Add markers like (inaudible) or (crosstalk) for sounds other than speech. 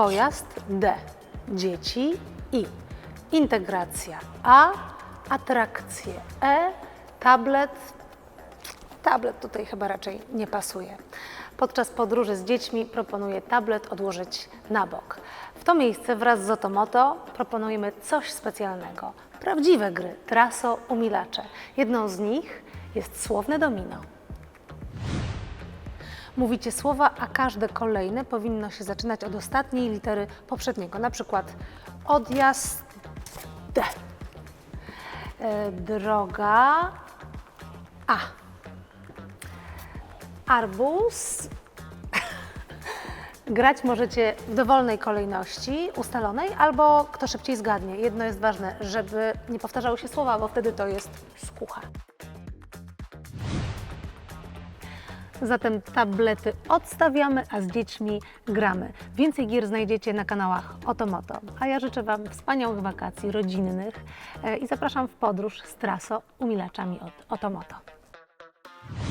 Pojazd D. Dzieci I. Integracja A. Atrakcje E. Tablet. Tablet tutaj chyba raczej nie pasuje. Podczas podróży z dziećmi proponuję tablet odłożyć na bok. W to miejsce wraz z Otomoto proponujemy coś specjalnego. Prawdziwe gry, traso, umilacze. Jedną z nich jest słowne domino. Mówicie słowa, a każde kolejne powinno się zaczynać od ostatniej litery poprzedniego. Na przykład odjazd D. E, droga A. Arbuz. (laughs) Grać możecie w dowolnej kolejności ustalonej, albo kto szybciej zgadnie. Jedno jest ważne, żeby nie powtarzały się słowa, bo wtedy to jest skucha. Zatem tablety odstawiamy, a z dziećmi gramy. Więcej gier znajdziecie na kanałach Otomoto. A ja życzę Wam wspaniałych wakacji rodzinnych e, i zapraszam w podróż z traso umilaczami od Otomoto.